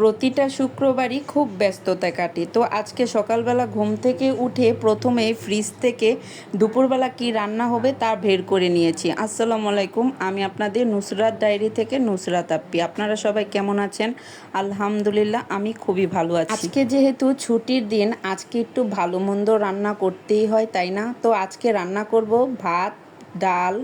প্রতিটা শুক্রবারই খুব ব্যস্ততা কাটে। তো আজকে সকালবেলা ঘুম থেকে উঠে প্রথমে ফ্রিজ থেকে দুপুরবেলা কি রান্না হবে তা বের করে নিয়েছি। আসসালামু আলাইকুম, আমি আপনাদের নুসরাত ডায়েরি থেকে নুসরাত আপ্পি আপনারা সবাই কেমন আছেন? আলহামদুলিল্লাহ, আমি খুবই ভালো আছি। আজকে যেহেতু ছুটির দিন, আজকে একটু ভালো মন্দ রান্না করতেই হয়, তাই না? তো আজকে রান্না করব ভাত, ডাল,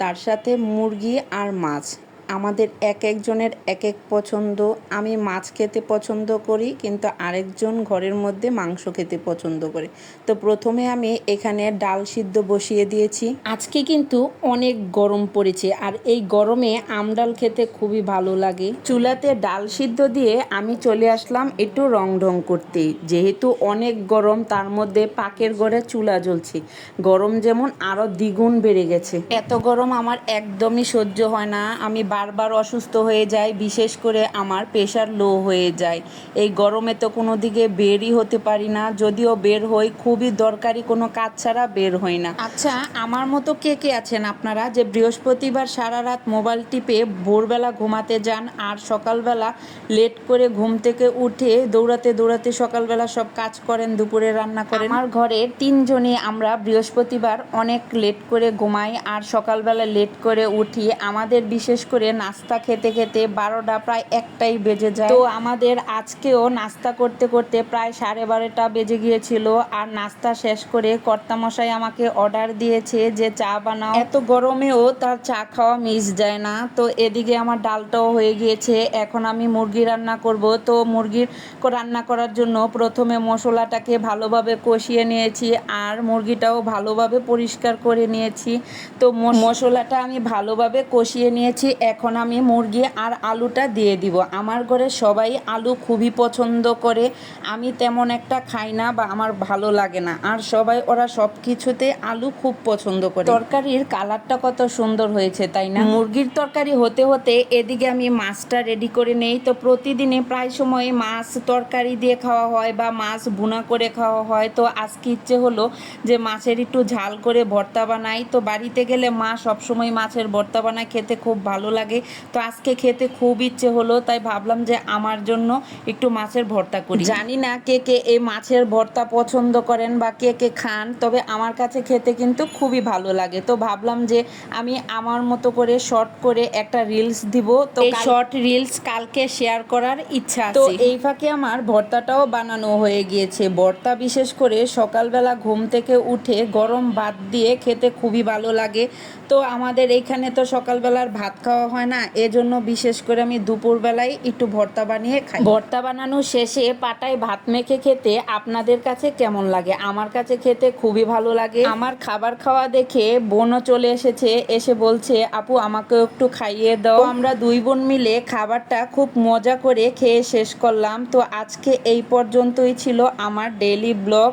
তার সাথে মুরগি আর মাছ। আমাদের এক একজনের এক এক পছন্দ। আমি মাছ খেতে পছন্দ করি, কিন্তু আরেকজন ঘরের মধ্যে মাংস খেতে পছন্দ করে। তো প্রথমে আমি এখানে ডাল সিদ্ধ বসিয়ে দিয়েছি। আজকে কিন্তু অনেক গরম পড়েছে, আর এই গরমে আমডাল খেতে খুবই ভালো লাগে। চুলাতে ডাল সিদ্ধ দিয়ে আমি চলে আসলাম একটু রং ঢং করতে। যেহেতু অনেক গরম, তার মধ্যে পাকের ঘরে চুলা জ্বলছে। গরম যেমন আরও দ্বিগুণ বেড়ে গেছে। এত গরম আমার একদমই সহ্য হয় না। আমি বারবার অসুস্থ হয়ে যায় বিশেষ করে আমার প্রেশার লো হয়ে যায়। এই গরমে তো কোনো দিকে বেরই হতে পারি না যদিও বের হই খুবই দরকারি কোনো কাজ ছাড়া বের হই না। আচ্ছা আমার মতো কে কে আছেন আপনারা যে বৃহস্পতিবার সারা রাত মোবাইল টিপে ভোরবেলা ঘুমাতে যান আর সকালবেলা লেট করে ঘুম থেকে উঠে দৌড়াতে দৌড়াতে সকালবেলা সব কাজ করেন দুপুরে রান্না করেন? আমার ঘরের তিনজনই আমরা বৃহস্পতিবার অনেক লেট করে ঘুমাই আর সকালবেলা লেট করে উঠি। আমাদের বিশেষ করে নাস্তা খেতে খেতে বারোটা প্রায় একটাই বেজে যায়। তো আমাদের আজকেও নাস্তা করতে করতে প্রায় সাড়ে বারোটা বেজে গিয়েছিল আর নাস্তা শেষ করে কর্তামশাই আমাকে অর্ডার দিয়েছে যে চা বানাও। এত গরমেও তার চা খাওয়া মিস যায় না। তো এদিকে আমার ডালটাও হয়ে গিয়েছে। এখন আমি মুরগি রান্না করব। তো মুরগির রান্না করার জন্য প্রথমে মশলাটাকে ভালোভাবে কষিয়ে নিয়েছি আর মুরগিটাও ভালোভাবে পরিষ্কার করে নিয়েছি। তো মশলাটা আমি ভালোভাবে কষিয়ে নিয়েছি। এখন আমি মুরগি আর আলুটা দিয়ে দিব। আমার ঘরে সবাই আলু খুবই পছন্দ করে। আমি তেমন একটা খাই না বা আমার ভালো লাগে না। আর সবাই, ওরা সব কিছুতে আলু খুব পছন্দ করে। তরকারির কালারটা কত সুন্দর হয়েছে, তাই না? মুরগির তরকারি হতে হতে এদিকে আমি মাছটা রেডি করে নেই। তো প্রতিদিনে প্রায় সময় মাছ তরকারি দিয়ে খাওয়া হয় বা মাছ ভুনা করে খাওয়া হয়। তো আজকে ইচ্ছে হলো যে মাছের একটু ঝাল করে ভর্তা বানাই। তো বাড়িতে গেলে মা সবসময় মাছের ভর্তা বানায়, খেতে খুব ভালো লাগে। তো আজকে খেতে খুব ইচ্ছে হলো তাই ভাবলাম যে আমার জন্য একটু মাছের ভর্তা করি। জানি না কে কে এই মাছের ভর্তা পছন্দ করেন বা কে কে খান তবে আমার কাছে খেতে কিন্তু খুবই ভালো লাগে। তো ভাবলাম যে আমি আমার মতো করে শর্ট করে একটা রিলস দিব। তো শর্ট রিলস কালকে শেয়ার করার ইচ্ছা তো এই ফাঁকে আমার ভর্তাটাও বানানো হয়ে গিয়েছে। ভর্তা বিশেষ করে সকালবেলা ঘুম থেকে উঠে গরম ভাত দিয়ে খেতে খুবই ভালো লাগে। তো আমাদের এইখানে তো সকালবেলার ভাত খাওয়া হয় না, এজন্য বিশেষ করে আমি দুপুরবেলায় একটু ভর্তা বানিয়ে খাই। ভর্তা বানানো শেষে পাটায় ভাত মেখে খেতে আপনাদের কাছে কেমন লাগে? আমার কাছে খেতে খুবই ভালো লাগে। আমার খাবার খাওয়া দেখে বোনও চলে এসেছে, এসে বলছে, আপু, আমাকেও একটু খাইয়ে দাও। আমরা দুই বোন মিলে খাবারটা খুব মজা করে খেয়ে শেষ করলাম। তো আজকে এই পর্যন্তই ছিল আমার ডেইলি ব্লগ।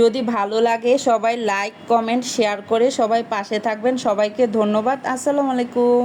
যদি ভালো লাগে সবাই লাইক, কমেন্ট, শেয়ার করে সবাই পাশে থাকবেন। সবাইকে ধন্যবাদ। আসসালামু আলাইকুম।